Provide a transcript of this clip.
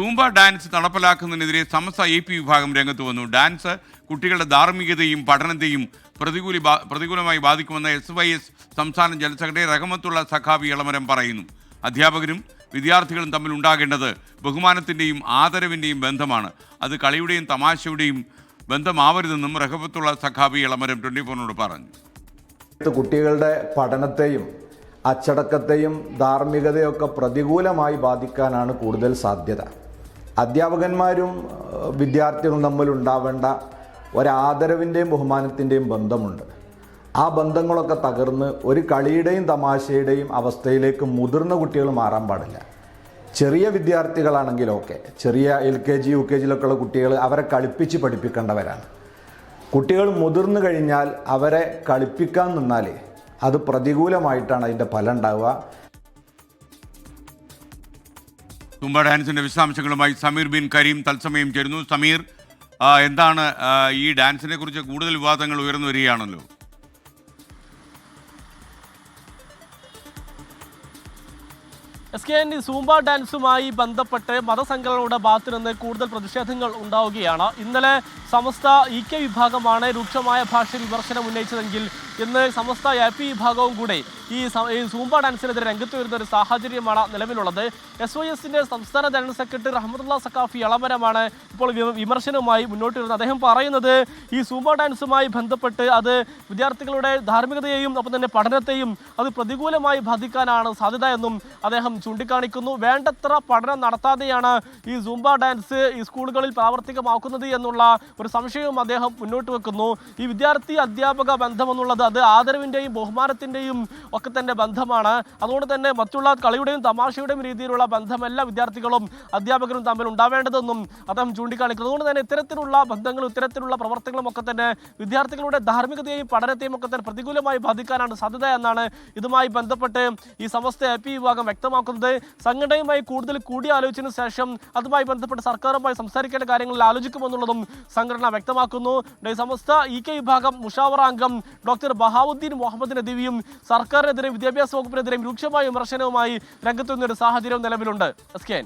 Zumba dance നടപ്പിലാക്കുന്നതിനെതിരെ Samastha A P വിഭാഗം രംഗത്ത് വന്നു. ഡാൻസ് കുട്ടികളുടെ ധാർമ്മികതയും പഠനത്തെയും പ്രതികൂലി പ്രതികൂലമായി ബാധിക്കുമെന്ന് എസ് വൈ എസ് സംസ്ഥാന ജനറൽ സെക്രട്ടറി റഹമത്തുള്ള സഖാബി ഇളമരം പറയുന്നു. അധ്യാപകരും വിദ്യാർത്ഥികളും തമ്മിൽ ഉണ്ടാകേണ്ടത് ബഹുമാനത്തിന്റെയും ആദരവിന്റെയും ബന്ധമാണ്. അത് കളിയുടെയും തമാശയുടെയും ബന്ധമാവരുതെന്നും റഹബത്തുള്ള സഖാബി ഇളമരം ട്വന്റി ഫോറിനോട് പറഞ്ഞു. കുട്ടികളുടെ പഠനത്തെയും അച്ചടക്കത്തെയും ധാർമ്മികതയൊക്കെ പ്രതികൂലമായി ബാധിക്കാനാണ് കൂടുതൽ സാധ്യത. അധ്യാപകന്മാരും വിദ്യാർത്ഥികളും തമ്മിൽ ഉണ്ടാവേണ്ട ഒരാദരവിന്റെയും ബഹുമാനത്തിന്റെയും ബന്ധമുണ്ട്. ആ ബന്ധങ്ങളൊക്കെ തകർന്ന് ഒരു കളിയുടെയും തമാശയുടെയും അവസ്ഥയിലേക്ക് മുതിർന്ന കുട്ടികൾ മാറാൻ പാടില്ല. ചെറിയ വിദ്യാർത്ഥികളാണെങ്കിലൊക്കെ ചെറിയ L K G U K ജിയിലൊക്കെ ഉള്ള കുട്ടികൾ അവരെ കളിപ്പിച്ച് പഠിപ്പിക്കേണ്ടവരാണ്. കുട്ടികൾ മുതിർന്നു കഴിഞ്ഞാൽ അവരെ കളിപ്പിക്കാൻ നിന്നാൽ അത് പ്രതികൂലമായിട്ടാണ് അതിന്റെ ഫലം ഉണ്ടാവുക. തുമ്പ ഡാൻസിന്റെ വിശദാംശങ്ങളുമായി സമീർ ബിൻ കരീം തത്സമയം ചേരുന്നു. സമീർ എന്താണ് ഈ ഡാൻസിനെ കുറിച്ച് കൂടുതൽ വിവാദങ്ങൾ ഉയർന്നു വരികയാണല്ലോ? എസ് കെ എൻ സൂംബ ഡാൻസുമായി ബന്ധപ്പെട്ട് മതസംഘടനകളുടെ ഭാഗത്തു നിന്ന് കൂടുതൽ പ്രതിഷേധങ്ങൾ ഉണ്ടാവുകയാണ്. ഇന്നലെ സമസ്ത ഇ കെ വിഭാഗമാണ് രൂക്ഷമായ ഭാഷയിൽ വിമർശനം ഉന്നയിച്ചതെങ്കിൽ ഇന്ന് സമസ്ത എ പി വിഭാഗവും കൂടെ ഈ സൂമ്പ ഡാൻസിനെതിരെ രംഗത്ത് വരുന്ന ഒരു സാഹചര്യമാണ് നിലവിലുള്ളത്. എസ് ഒ എസിന്റെ സംസ്ഥാന ജനറൽ സെക്രട്ടറി റഹ്മത്തുള്ള സക്കാഫി ഇളമരമാണ് ഇപ്പോൾ വിമർശനവുമായി മുന്നോട്ട് വരുന്നത്. അദ്ദേഹം പറയുന്നത് ഈ സൂംബ ഡാൻസുമായി ബന്ധപ്പെട്ട് അത് വിദ്യാർത്ഥികളുടെ ധാർമ്മികതയെയും ഒപ്പം തന്നെ പഠനത്തെയും അത് പ്രതികൂലമായി ബാധിക്കാനാണ് സാധ്യത എന്നും അദ്ദേഹം ചൂണ്ടിക്കാണിക്കുന്നു. വേണ്ടത്ര പഠനം നടത്താതെയാണ് ഈ സൂംബ ഡാൻസ് ഈ സ്കൂളുകളിൽ പ്രാവർത്തികമാക്കുന്നത് എന്നുള്ള ഒരു സംശയവും അദ്ദേഹം മുന്നോട്ട് വെക്കുന്നു. ഈ വിദ്യാർത്ഥി അധ്യാപക ബന്ധമെന്നുള്ളത് അത് ആദരവിന്റെയും ബഹുമാനത്തിന്റെയും ഒക്കെ തന്നെ ബന്ധമാണ്. അതുകൊണ്ട് തന്നെ മറ്റുള്ള കളിയുടെയും തമാശയുടെയും രീതിയിലുള്ള ബന്ധമല്ല വിദ്യാർത്ഥികളും അധ്യാപകരും തമ്മിൽ ഉണ്ടാവേണ്ടതെന്നും അദ്ദേഹം ചൂണ്ടിക്കാണിക്കുന്നു. അതുകൊണ്ട് തന്നെ ഇത്തരത്തിലുള്ള ബന്ധങ്ങളും ഇത്തരത്തിലുള്ള പ്രവർത്തനങ്ങളും ഒക്കെ തന്നെ വിദ്യാർത്ഥികളുടെ ധാർമ്മികതയെയും പഠനത്തെയും ഒക്കെ തന്നെ പ്രതികൂലമായി ബാധിക്കാനാണ് സാധ്യത എന്നാണ് ഇതുമായി ബന്ധപ്പെട്ട് ഈ സമസ്ത എ പി വിഭാഗം വ്യക്തമാക്കുന്നത്. സംഘടനയുമായി കൂടുതൽ കൂടിയാലോചിച്ചതിന് ശേഷം അതുമായി ബന്ധപ്പെട്ട് സർക്കാരുമായി സംസാരിക്കേണ്ട കാര്യങ്ങളിൽ ആലോചിക്കുമെന്നുള്ളതും സംഘടന വ്യക്തമാക്കുന്നു. സമസ്ത ഇ കെ വിഭാഗം മുഷാവറ അംഗം ഡോക്ടർ ബഹാവുദ്ദീൻ മുഹമ്മദിനെതിരെയും സർക്കാരിനെതിരെ വിദ്യാഭ്യാസ വകുപ്പിനെതിരെയും രൂക്ഷമായ വിമർശനവുമായി രംഗത്തുനിന്നൊരു സാഹചര്യം നിലവിലുണ്ട്. S K